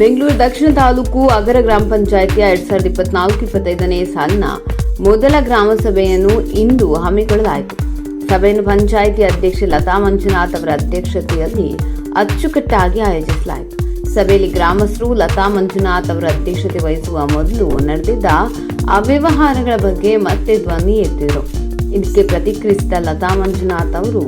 ಬೆಂಗಳೂರು ದಕ್ಷಿಣ ತಾಲೂಕು ಅಗರ ಗ್ರಾಮ ಪಂಚಾಯಿತಿಯ ಎರಡ್ ಸಾವಿರದ ಇಪ್ಪತ್ನಾಲ್ಕು ಇಪ್ಪತ್ತೈದನೇ ಸಾಲಿನ ಮೊದಲ ಗ್ರಾಮ ಸಭೆಯನ್ನು ಇಂದು ಹಮ್ಮಿಕೊಳ್ಳಲಾಯಿತು. ಸಭೆಯನ್ನು ಪಂಚಾಯಿತಿ ಅಧ್ಯಕ್ಷೆ ಲತಾ ಮಂಜುನಾಥ್ ಅವರ ಅಧ್ಯಕ್ಷತೆಯಲ್ಲಿ ಅಚ್ಚುಕಟ್ಟಾಗಿ ಆಯೋಜಿಸಲಾಯಿತು. ಸಭೆಯಲ್ಲಿ ಗ್ರಾಮಸ್ಥರು ಲತಾ ಮಂಜುನಾಥ್ ಅವರ ಅಧ್ಯಕ್ಷತೆ ವಹಿಸುವ ಮೊದಲು ನಡೆದಿದ್ದ ಅವ್ಯವಹಾರಗಳ ಬಗ್ಗೆ ಮತ್ತೆ ಧ್ವನಿ ಎತ್ತಿದರು. ಇದಕ್ಕೆ ಪ್ರತಿಕ್ರಿಯಿಸಿದ ಲತಾ ಮಂಜುನಾಥ್ ಅವರು,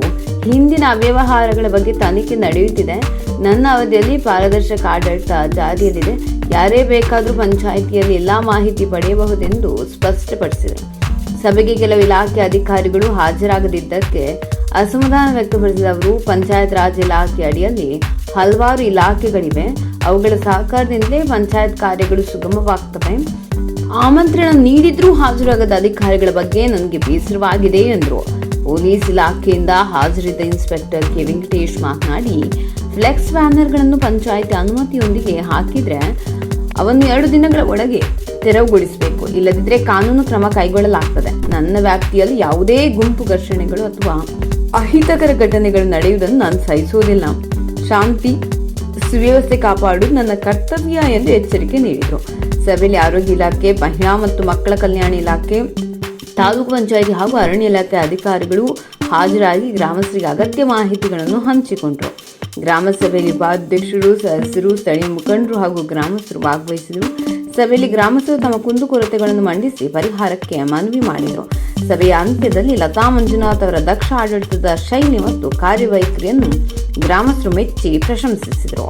ಹಿಂದಿನ ಅವ್ಯವಹಾರಗಳ ಬಗ್ಗೆ ತನಿಖೆ ನಡೆಯುತ್ತಿದೆ. ನನ್ನ ಅವಧಿಯಲ್ಲಿ ಪಾರದರ್ಶಕ ಆಡಳಿತ ಜಾರಿಯಲ್ಲಿದೆ. ಯಾರೇ ಬೇಕಾದರೂ ಪಂಚಾಯಿತಿಯಲ್ಲಿ ಎಲ್ಲ ಮಾಹಿತಿ ಪಡೆಯಬಹುದೆಂದು ಸ್ಪಷ್ಟಪಡಿಸಿದರು ಸಭೆಗೆ ಕೆಲವು ಇಲಾಖೆ ಅಧಿಕಾರಿಗಳು ಹಾಜರಾಗದಿದ್ದಕ್ಕೆ ಅಸಮಾಧಾನ ವ್ಯಕ್ತಪಡಿಸಿದ ಅವರು, ಪಂಚಾಯತ್ ರಾಜ್ ಇಲಾಖೆ ಅಡಿಯಲ್ಲಿ ಹಲವಾರು ಇಲಾಖೆಗಳಿವೆ. ಅವುಗಳ ಸಹಕಾರದಿಂದಲೇ ಪಂಚಾಯತ್ ಕಾರ್ಯಗಳು ಸುಗಮವಾಗ್ತವೆ. ಆಮಂತ್ರಣ ನೀಡಿದ್ರೂ ಹಾಜರಾಗದ ಅಧಿಕಾರಿಗಳ ಬಗ್ಗೆ ನನಗೆ ಬೇಸರವಾಗಿದೆ ಎಂದರು. ಪೊಲೀಸ್ ಇಲಾಖೆಯಿಂದ ಹಾಜರಿದ್ದ ಇನ್ಸ್ಪೆಕ್ಟರ್ ಕೆ ವೆಂಕಟೇಶ್ ಮಾತನಾಡಿ, ಫ್ಲೆಕ್ಸ್ ಬ್ಯಾನರ್ಗಳನ್ನು ಪಂಚಾಯತ್ ಅನುಮತಿಯೊಂದಿಗೆ ಹಾಕಿದ್ರೆ ಅವನ್ನು ಎರಡು ದಿನಗಳ ಒಳಗೆ ತೆರವುಗೊಳಿಸಬೇಕು. ಇಲ್ಲದಿದ್ದರೆ ಕಾನೂನು ಕ್ರಮ ಕೈಗೊಳ್ಳಲಾಗ್ತದೆ. ನನ್ನ ವ್ಯಾಪ್ತಿಯಲ್ಲಿ ಯಾವುದೇ ಗುಂಪು ಘರ್ಷಣೆಗಳು ಅಥವಾ ಅಹಿತಕರ ಘಟನೆಗಳು ನಡೆಯುವುದನ್ನು ನಾನು ಸಹಿಸೋದಿಲ್ಲ ಶಾಂತಿ, ಸುವ್ಯವಸ್ಥೆ ಕಾಪಾಡುವುದು ನನ್ನ ಕರ್ತವ್ಯ ಎಂದು ಎಚ್ಚರಿಕೆ ನೀಡಿದರು. ಸಭೆಯಲ್ಲಿ ಆರೋಗ್ಯ ಇಲಾಖೆ, ಮಹಿಳಾ ಮತ್ತು ಮಕ್ಕಳ ಕಲ್ಯಾಣ ಇಲಾಖೆ ತಾಲೂಕು ಪಂಚಾಯಿತಿ ಹಾಗೂ ಅರಣ್ಯ ಇಲಾಖೆ ಅಧಿಕಾರಿಗಳು ಹಾಜರಾಗಿ ಗ್ರಾಮಸ್ಥರಿಗೆ ಅಗತ್ಯ ಮಾಹಿತಿಗಳನ್ನು ಹಂಚಿಕೊಂಡರು. ಗ್ರಾಮ ಸಭೆಯಲ್ಲಿ ಉಪಾಧ್ಯಕ್ಷರು, ಸದಸ್ಯರು, ಸ್ಥಳೀಯ ಮುಖಂಡರು ಹಾಗೂ ಗ್ರಾಮಸ್ಥರು ಭಾಗವಹಿಸಿದರು. ಸಭೆಯಲ್ಲಿ ಗ್ರಾಮಸ್ಥರು ತಮ್ಮ ಕುಂದುಕೊರತೆಗಳನ್ನು ಮಂಡಿಸಿ ಪರಿಹಾರಕ್ಕೆ ಮನವಿ ಮಾಡಿದರು. ಸಭೆಯ ಅಂತ್ಯದಲ್ಲಿ ಲತಾ ಮಂಜುನಾಥ್ ಅವರ ದಕ್ಷ ಆಡಳಿತದ ಶೈಲಿ ಮತ್ತು ಕಾರ್ಯವೈಖರಿಯನ್ನು ಗ್ರಾಮಸ್ಥರು ಮೆಚ್ಚಿ ಪ್ರಶಂಸಿಸಿದರು.